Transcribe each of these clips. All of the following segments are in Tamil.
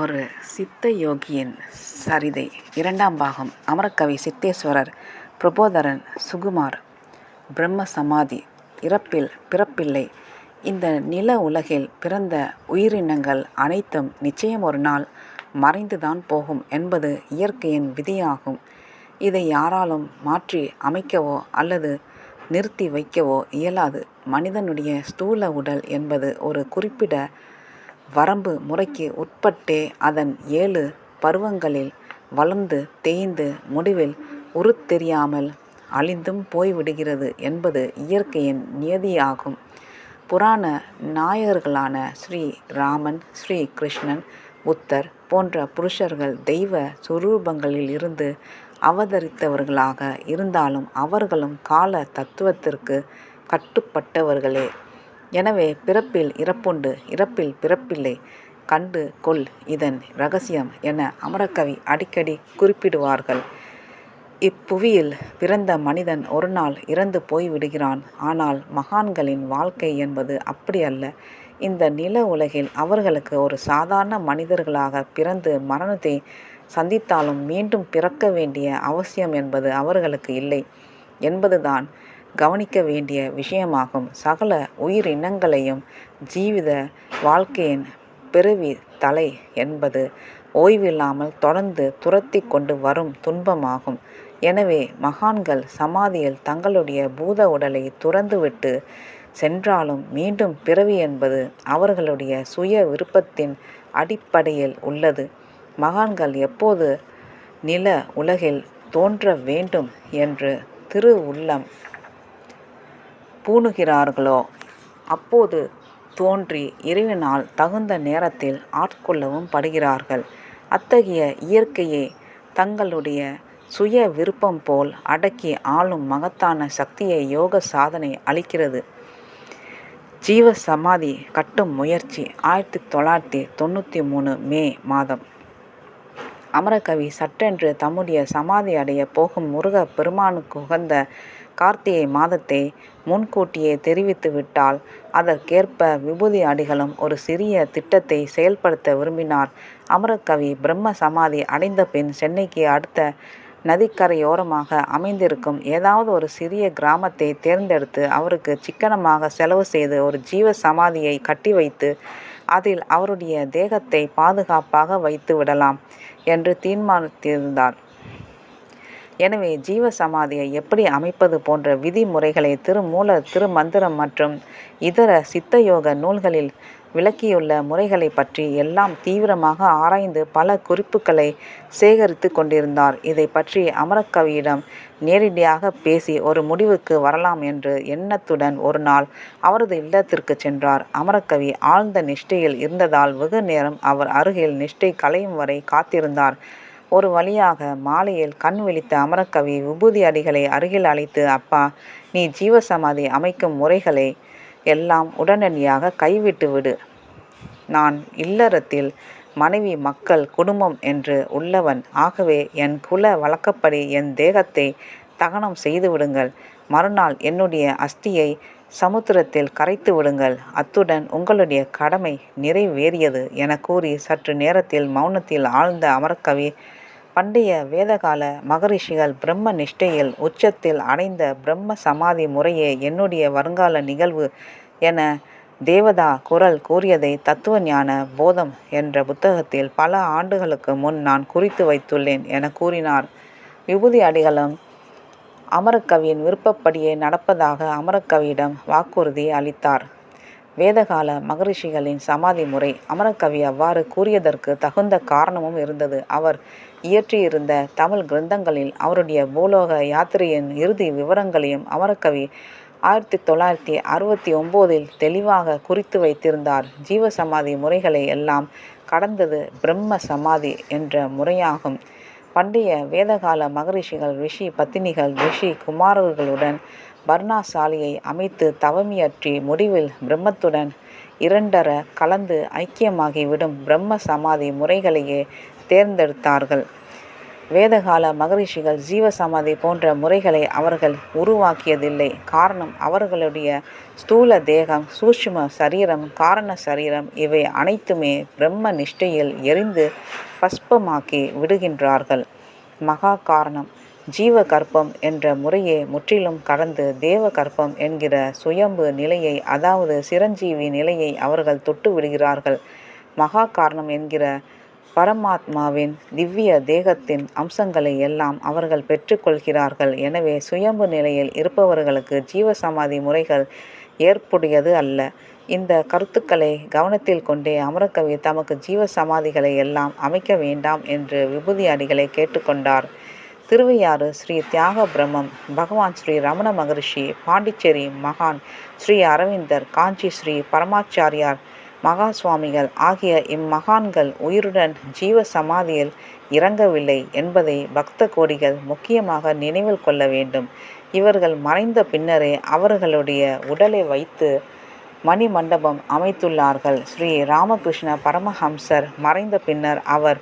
ஒரு சித்த யோகியின் சரிதை. இரண்டாம் பாகம். அமரக்கவி சித்தேஸ்வரர் பிரபோதரன் சுகுமார் பிரம்ம சமாதி இறப்பில் பிறப்பில்லை. இந்த நில உலகில் பிறந்த உயிரினங்கள் அனைத்தும் நிச்சயம் ஒரு நாள் மறைந்துதான் போகும் என்பது இயற்கையின் விதியாகும். இதை யாராலும் மாற்றி அமைக்கவோ அல்லது நிறுத்தி வைக்கவோ இயலாது. மனிதனுடைய ஸ்தூல உடல் என்பது ஒரு குறிப்பிட வரம்பு முறைக்கு உட்பட்டே அதன் ஏழு பருவங்களில் வளர்ந்து தேய்ந்து முடிவில் உருத்தெரியாமல் அழிந்தும் போய்விடுகிறது என்பது இயற்கையின் நியதியாகும். புராண நாயகர்களான ஸ்ரீ ராமன் ஸ்ரீ கிருஷ்ணன் புத்தர் போன்ற புருஷர்கள் தெய்வ சுரூபங்களில் இருந்து அவதரித்தவர்களாக இருந்தாலும் அவர்களும் கால தத்துவத்திற்கு கட்டுப்பட்டவர்களே. எனவே பிறப்பில் இறப்புண்டு இறப்பில் பிறப்பில்லை. கண்டு கொள் இதன் ரகசியம் என அமரக்கவி அடிக்கடி குறிப்பிடுவார்கள். இப்புவியில் பிறந்த மனிதன் ஒரு நாள் இறந்து போய்விடுகிறான். ஆனால் மகான்களின் வாழ்க்கை என்பது அப்படி அல்ல. இந்த நில உலகில் அவர்களுக்கு ஒரு சாதாரண மனிதர்களாக பிறந்து மரணத்தை சந்தித்தாலும் மீண்டும் பிறக்க வேண்டிய அவசியம் என்பது அவர்களுக்கு இல்லை. என்பதுதான் கவனிக்க வேண்டிய விஷயமாகும். சகல உயிரினங்களையும் ஜீவித வாழ்க்கையின் பிறவி தலை என்பது ஓய்வில்லாமல் தொடர்ந்து துரத்தி கொண்டு வரும் துன்பமாகும். எனவே மகான்கள் சமாதியில் தங்களுடைய பூத உடலை துறந்துவிட்டு சென்றாலும் மீண்டும் பிறவி என்பது அவர்களுடைய சுய விருப்பத்தின் அடிப்படையில் உள்ளது. மகான்கள் எப்போது நில உலகில் தோன்ற வேண்டும் என்று திரு உள்ளம் பூணுகிறார்களோ? அப்போது தோன்றி இறைவனால் தகுந்த நேரத்தில் ஆட்கொள்ளவும் படுகிறார்கள். அத்தகைய இயற்கையை தங்களுடைய சுய விருப்பம் போல் அடக்கி ஆளும் மகத்தான சக்தியை யோக சாதனை அளிக்கிறது. ஜீவ சமாதி கட்டும் முயற்சி ஆயிரத்தி தொள்ளாயிரத்தி தொண்ணூற்றி மூணு மே மாதம். அமரகவி சட்டென்று தம்முடைய சமாதி அடைய போகும் முருக பெருமானுக்கு உகந்த கார்த்திகை மாதத்தை முன்கூட்டியே தெரிவித்து விட்டால் அதற்கேற்ப விபூதி அடிகளும் ஒரு சிறிய திட்டத்தை செயல்படுத்த விரும்பினார். அமரகவி பிரம்ம சமாதி அடைந்த பின் சென்னைக்கு அடுத்த நதிக்கரையோரமாக அமைந்திருக்கும் ஏதாவது ஒரு சிறிய கிராமத்தை தேர்ந்தெடுத்து அவருக்கு சிக்கனமாக செலவு செய்து ஒரு ஜீவ சமாதியை கட்டி வைத்து அதில் அவருடைய தேகத்தை பாதுகாப்பாக வைத்து விடலாம். என்று தீர்மானித்திருந்தார். எனவே ஜீவ சமாதியை எப்படி அமைப்பது போன்ற விதிமுறைகளை திருமூல திருமந்திரம் மற்றும் இதர சித்தயோக நூல்களில் விளக்கியுள்ள முறைகளை பற்றி எல்லாம் தீவிரமாக ஆராய்ந்து பல குறிப்புகளை சேகரித்து கொண்டிருந்தார். இதை பற்றி அமரக்கவியிடம் நேரடியாக பேசி ஒரு முடிவுக்கு வரலாம் என்று எண்ணத்துடன் ஒரு நாள் அவரது இல்லத்திற்கு சென்றார். அமரக்கவி ஆழ்ந்த நிஷ்டையில் இருந்ததால் வெகு நேரம் அவர் அருகில் நிஷ்டை கலையும் வரை காத்திருந்தார். ஒரு வழியாக மாலையில் கண் விழித்த அமரக்கவி விபூதி அடிகளை அருகில் அழைத்து அப்பா நீ ஜீவசமாதி அமைக்கும் முறைகளை எல்லாம் உடனடியாக கைவிட்டு விடு. நான் இல்லறத்தில் மனைவி மக்கள் குடும்பம் என்று உள்ளவன். ஆகவே என் குல வழக்கப்படி என் தேகத்தை தகனம் செய்து விடுங்கள். மறுநாள் என்னுடைய அஸ்தியை சமுத்திரத்தில் கரைத்து விடுங்கள். அத்துடன் உங்களுடைய கடமை நிறைவேறியது என கூறி சற்று நேரத்தில் மௌனத்தில் ஆழ்ந்த அமரக்கவி பண்டைய வேதகால மகரிஷிகள் பிரம்ம நிஷ்டையில் உச்சத்தில் அடைந்த பிரம்ம சமாதி முறையே என்னுடைய வருங்கால நிகழ்வு என தேவதா குரல் கூறியதை தத்துவ ஞான போதம் என்ற புத்தகத்தில் பல ஆண்டுகளுக்கு முன் நான் குறித்து வைத்துள்ளேன் என கூறினார். விபூதி அடிகளும் அமரக்கவியின் விருப்பப்படியே நடப்பதாக அமரக்கவியிடம் வாக்குறுதி அளித்தார். வேதகால மகரிஷிகளின் சமாதி முறை அமரக்கவி அவ்வாறு கூறியதற்கு தகுந்த காரணமும் இருந்தது. அவர் இயற்றியிருந்த தமிழ் கிரந்தங்களில் அவருடைய பூலோக யாத்திரையின் இறுதி விவரங்களையும் அமரக்கவி ஆயிரத்தி தொள்ளாயிரத்தி அறுபத்தி ஒம்போதில் தெளிவாக குறித்து வைத்திருந்தார். ஜீவசமாதி முறைகளை எல்லாம் கடந்தது பிரம்ம சமாதி என்ற முறையாகும். பண்டைய வேதகால மகரிஷிகள் ரிஷி பத்தினிகள் ரிஷி குமாரர்களுடன் பர்ணாசாலியை அமைத்து தவமியற்றி முடிவில் பிரம்மத்துடன் இரண்டர கலந்து ஐக்கியமாகிவிடும் பிரம்ம சமாதி முறைகளையே தேர்ந்தெடுத்தார்கள். வேதகால மகரிஷிகள் ஜீவசமாதி போன்ற முறைகளை அவர்கள் உருவாக்கியதில்லை. காரணம் அவர்களுடைய ஸ்தூல தேகம் சூஷ்ம சரீரம் காரண சரீரம் இவை அனைத்துமே பிரம்ம நிஷ்டையில் எரிந்து பஸ்பமாக்கி விடுகின்றார்கள். மகா காரணம் ஜீவ கற்பம் என்ற முறையே முற்றிலும் கடந்து தேவ கற்பம் என்கிற சுயம்பு நிலையை அதாவது சிரஞ்சீவி நிலையை அவர்கள் தொட்டு விடுகிறார்கள் மகா காரணம் என்கிற பரமாத்மாவின் திவ்ய தேகத்தின் அம்சங்களை எல்லாம் அவர்கள் பெற்றுக்கொள்கிறார்கள். எனவே சுயம்பு நிலையில் இருப்பவர்களுக்கு ஜீவசமாதி முறைகள் ஏற்புடையது அல்ல. இந்த கருத்துக்களை கவனத்தில் கொண்டே அமரக்கவி தமக்கு ஜீவ சமாதிகளை எல்லாம் அமைக்க வேண்டாம் என்று விபூதி அடிகளை கேட்டுக்கொண்டார். திருவையாறு ஸ்ரீ தியாக பிரம்மம் பகவான் ஸ்ரீ ரமண மகரிஷி பாண்டிச்சேரி மகான் ஸ்ரீ அரவிந்தர் காஞ்சி ஸ்ரீ பரமாச்சாரியார் மகா சுவாமிகள் ஆகிய இம்மகான்கள் உயிருடன் ஜீவ சமாதியில் இறங்கவில்லை என்பதை பக்த கோடிகள் முக்கியமாக நினைவில் கொள்ள வேண்டும். இவர்கள் மறைந்த பின்னரே அவர்களுடைய உடலை வைத்து மணி மண்டபம் அமைத்துள்ளார்கள். ஸ்ரீ ராமகிருஷ்ண பரமஹம்சர் மறைந்த பின்னர் அவர்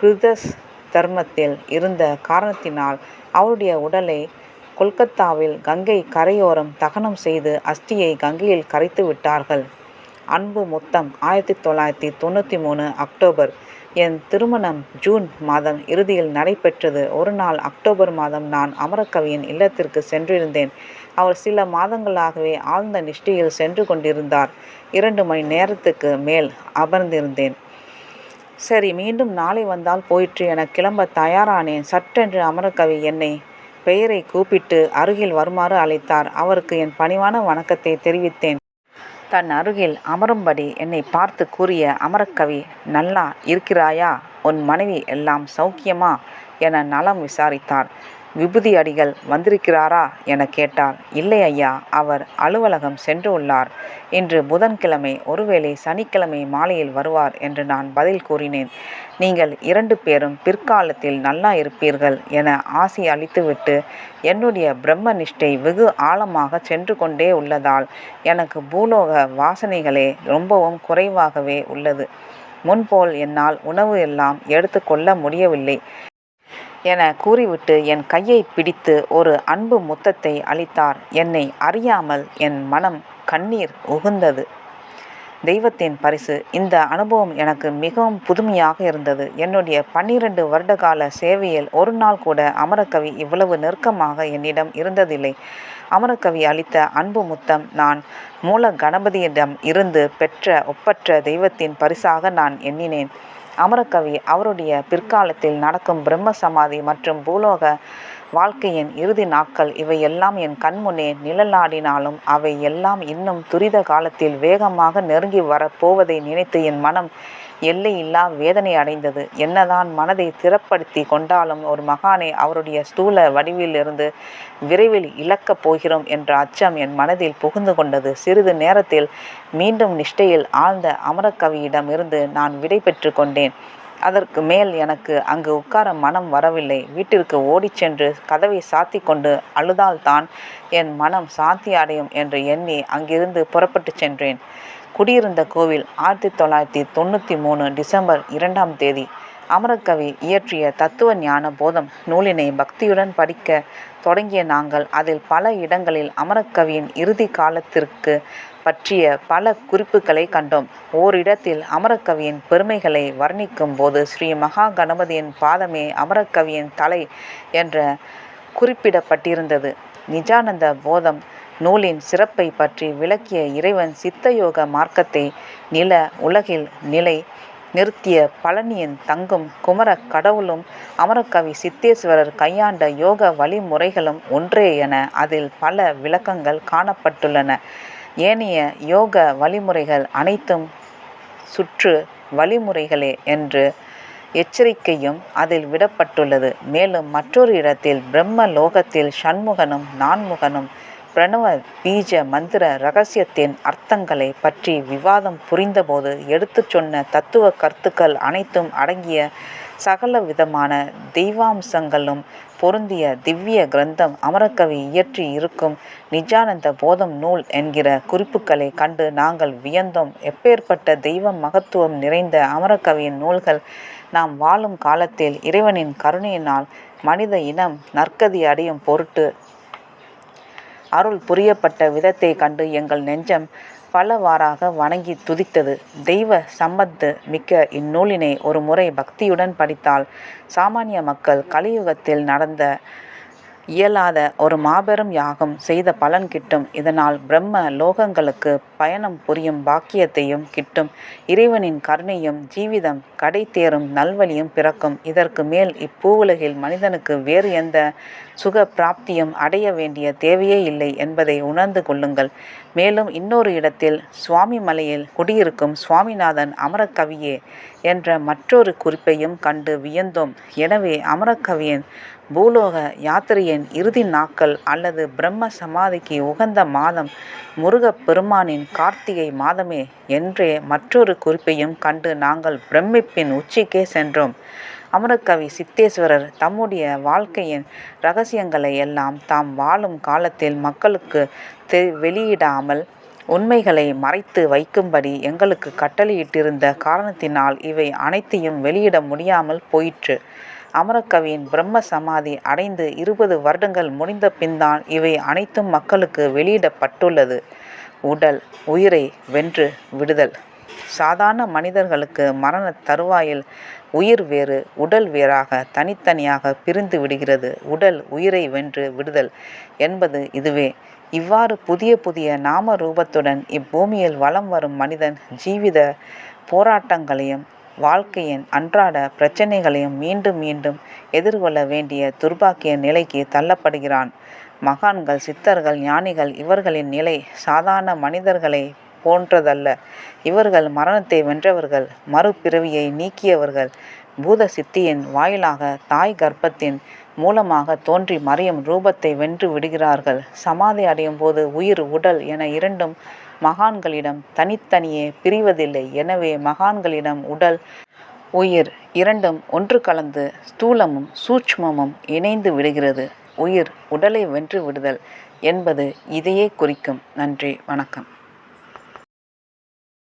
கிருதஸ் தர்மத்தில் இருந்த காரணத்தினால் அவருடைய உடலை கொல்கத்தாவில் கங்கை கரையோரம் தகனம் செய்து அஸ்தியை கங்கையில் கரைத்து விட்டார்கள் அன்பு மொத்தம் ஆயிரத்தி தொள்ளாயிரத்தி தொண்ணூற்றி மூணு அக்டோபர். என் திருமணம் ஜூன் மாதம் இறுதியில் நடைபெற்றது. ஒரு நாள் அக்டோபர் மாதம் நான் அமரக்கவியின் இல்லத்திற்கு சென்றிருந்தேன். அவர் சில மாதங்களாகவே ஆழ்ந்த நிஷ்டையில் சென்று கொண்டிருந்தார். இரண்டு மணி நேரத்துக்கு மேல் அமர்ந்திருந்தேன். சரி மீண்டும் நாளை வந்தால் போயிற்று என கிளம்ப தயாரானேன். சட்டென்று அமரக்கவி என்னை பெயரை கூப்பிட்டு அருகில் வருமாறு அழைத்தார். அவருக்கு என் பணிவான வணக்கத்தை தெரிவித்தேன். தன் அருகில் அமரும்படி என்னை பார்த்து கூறிய அமரக்கவி நல்லா இருக்கிறாயா? உன் மனைவி எல்லாம் சௌக்கியமா? என நலம் விசாரித்தார் விபூதி அடிகள் வந்திருக்கிறாரா என கேட்டார். இல்லை ஐயா அவர் அலுவலகம் சென்று உள்ளார். இன்று புதன்கிழமை ஒருவேளை சனிக்கிழமை மாலையில் வருவார் என்று நான் பதில் கூறினேன். நீங்கள் இரண்டு பேரும் பிற்காலத்தில் நல்லா இருப்பீர்கள் என ஆசி அளித்துவிட்டு என்னுடைய பிரம்ம நிஷ்டை வெகு ஆழமாக சென்று கொண்டே உள்ளதால் எனக்கு பூலோக வாசனைகளே ரொம்பவும் குறைவாகவே உள்ளது. முன்போல் என்னால் உணவு எல்லாம் எடுத்துக்கொள்ள முடியவில்லை. என கூறிவிட்டு என் கையை பிடித்து ஒரு அன்பு முத்தத்தை அளித்தார். என்னை அறியாமல் என் மனம் கண்ணீர் உகுந்தது. தெய்வத்தின் பரிசு. இந்த அனுபவம் எனக்கு மிகவும் புதுமையாக இருந்தது. என்னுடைய பன்னிரண்டு வருடகால சேவையில் ஒரு நாள் கூட அமரக்கவி இவ்வளவு நெருக்கமாக என்னிடம் இருந்ததில்லை. அமரக்கவி அளித்த அன்பு முத்தம் நான் மூல கணபதியிடம் இருந்து பெற்ற ஒப்பற்ற தெய்வத்தின் பரிசாக நான் எண்ணினேன். அமரகவி அவருடைய பிற்காலத்தில் நடக்கும் பிரம்ம சமாதி மற்றும் பூலோக வாழ்க்கையின் இறுதி நாட்கள் இவையெல்லாம் என் கண்முன்னே நிழலாடினாலும் அவை எல்லாம் இன்னும் துரித காலத்தில் வேகமாக நெருங்கி வரப்போவதை நினைத்து என் மனம் எல்லையில்லா வேதனை அடைந்தது. என்னதான் மனதை திறப்படுத்தி கொண்டாலும் ஒரு மகானை அவருடைய ஸ்தூல வடிவிலிருந்து விரைவில் இழக்கப் போகிறோம் என்ற அச்சம் என் மனதில் புகுந்து கொண்டது. சிறிது நேரத்தில் மீண்டும் நிஷ்டையில் ஆழ்ந்த அமரக்கவியிடம் இருந்து நான் விடை பெற்று கொண்டேன். அதற்கு மேல் எனக்கு அங்கு உட்கார மனம் வரவில்லை. வீட்டிற்கு ஓடிச் சென்று கதவை சாத்தி கொண்டு அழுதால்தான் என் மனம் சாந்தி அடையும் என்று எண்ணி அங்கிருந்து புறப்பட்டு சென்றேன். குடியிருந்த கோவில் ஆயிரத்தி தொள்ளாயிரத்தி தொண்ணூற்றி மூணு டிசம்பர் இரண்டாம் தேதி அமரக்கவி இயற்றிய தத்துவ ஞான போதம் நூலினை பக்தியுடன் படிக்க தொடங்கிய நாங்கள் அதில் பல இடங்களில் அமரக்கவியின் இறுதி காலத்திற்கு பற்றிய பல குறிப்புகளை கண்டோம். ஓரிடத்தில் அமரக்கவியின் பெருமைகளை வர்ணிக்கும் போது ஸ்ரீ மகா கணபதியின் பாதமே அமரக்கவியின் தலை என்ற குறிப்பிடப்பட்டிருந்தது. நிஜானந்த போதம் நூலின் சிறப்பை பற்றி விளக்கிய இறைவன் சித்தயோக மார்க்கத்தை நில உலகில் நிலை நிறுத்திய பழனியின் தங்கும் குமர கடவுளும் அமரக்கவி சித்தேஸ்வரர் கையாண்ட யோக வழிமுறைகளும் ஒன்றே என அதில் பல விளக்கங்கள் காணப்பட்டுள்ளன. ஏனைய யோக வழிமுறைகள் அனைத்தும் சுற்று வழிமுறைகளே என்று எச்சரிக்கையும் அதில் விடப்பட்டுள்ளது. மேலும் மற்றொரு இடத்தில் பிரம்ம லோகத்தில் சண்முகனும் நான்முகனும் பிரணவ பீஜ மந்திர ரகசியத்தின் அர்த்தங்களை பற்றி விவாதம் புரிந்தபோது எடுத்துச் சொன்ன தத்துவ கருத்துக்கள் அனைத்தும் அடங்கிய சகல விதமான தெய்வாம்சங்களும் பொருந்திய திவ்ய கிரந்தம் அமரக்கவி இயற்றி இருக்கும் நிஜானந்த போதம் நூல் என்கிற குறிப்புகளை கண்டு நாங்கள் வியந்தோம். எப்பேற்பட்ட தெய்வ மகத்துவம் நிறைந்த அமரக்கவியின் நூல்கள் நாம் வாழும் காலத்தில் இறைவனின் கருணையினால் மனித இனம் நற்கதி அடையும் பொருட்டு அருள் புரியப்பட்ட விதத்தை கண்டு எங்கள் நெஞ்சம் பலவாறாக வணங்கி துதித்தது. தெய்வ சம்பத்து மிக்க இந்நூலினை ஒரு முறை பக்தியுடன் படித்தால் சாமானிய மக்கள் கலியுகத்தில் நடந்த இயலாத ஒரு மாபெரும் யாகம் செய்த பலன் கிட்டும். இதனால் பிரம்ம லோகங்களுக்கு பயணம் புரியும் பாக்கியத்தையும் கிட்டும். இறைவனின் கருணையும் ஜீவிதம் கடை தேரும் நல்வழியும் பிறக்கும். இதற்கு மேல் இப்பூவுலகில் மனிதனுக்கு வேறு எந்த சுக பிராப்தியும் அடைய வேண்டிய தேவையே இல்லை என்பதை உணர்ந்து கொள்ளுங்கள். மேலும் இன்னொரு இடத்தில் சுவாமி மலையில் குடியிருக்கும் சுவாமிநாதன் அமரக்கவியே என்ற மற்றொரு குறிப்பையும் கண்டு வியந்தோம். எனவே அமரக்கவியின் பூலோக யாத்திரையின் இறுதி நாட்கள் அல்லது பிரம்ம சமாதிக்கு உகந்த மாதம் முருகப் பெருமானின் கார்த்திகை மாதமே என்றே மற்றொரு குறிப்பையும் கண்டு நாங்கள் பிரமிப்பின் உச்சிக்கே சென்றோம். அமரக்கவி சித்தேஸ்வரர் தம்முடைய வாழ்க்கையின் ரகசியங்களை எல்லாம் தாம் வாழும் காலத்தில் மக்களுக்கு தெ வெளியிடாமல் உண்மைகளை மறைத்து வைக்கும்படி எங்களுக்கு கட்டளையிட்டிருந்த காரணத்தினால் இவை அனைத்தையும் வெளியிட முடியாமல் போயிற்று. அமரக்கவியின் பிரம்ம சமாதி அடைந்து இருபது வருடங்கள் முடிந்த பின்தான் இவை அனைத்தும் மக்களுக்கு வெளியிடப்பட்டுள்ளது. உடல் உயிரை வென்று விடுதல். சாதாரண மனிதர்களுக்கு மரண தருவாயில் உயிர் வேறு உடல் வேறாக தனித்தனியாக பிரிந்து விடுகிறது. உடல் உயிரை வென்று விடுதல் என்பது இதுவே. இவ்வாறு புதிய புதிய நாம ரூபத்துடன் இப்பூமியில் வலம் வரும் மனிதன் ஜீவித போராட்டங்களையும் வாழ்க்கையின் அன்றாட பிரச்சனைகளையும் மீண்டும் மீண்டும் எதிர்கொள்ள வேண்டிய துர்பாக்கிய நிலைக்கு தள்ளப்படுகிறான். மகான்கள் சித்தர்கள் ஞானிகள் இவர்களின் நிலை சாதாரண மனிதர்களை போன்றதல்ல. இவர்கள் மரணத்தை வென்றவர்கள் மறுபிறவியை நீக்கியவர்கள். பூத சித்தியின் வாயிலாக தாய் கர்ப்பத்தின் மூலமாக தோன்றி மறையும் ரூபத்தை வென்று விடுகிறார்கள். சமாதி அடையும் போது உயிர் உடல் என இரண்டும் மகான்களிடம் தனித்தனியே பிரிவதில்லை. எனவே மகான்களிடம் உடல் உயிர் இரண்டும் ஒன்று கலந்து ஸ்தூலமும் சூட்ச்மமும் இணைந்து விடுகிறது. உயிர் உடலை வென்று விடுதல் என்பது இதையே குறிக்கும். நன்றி வணக்கம்.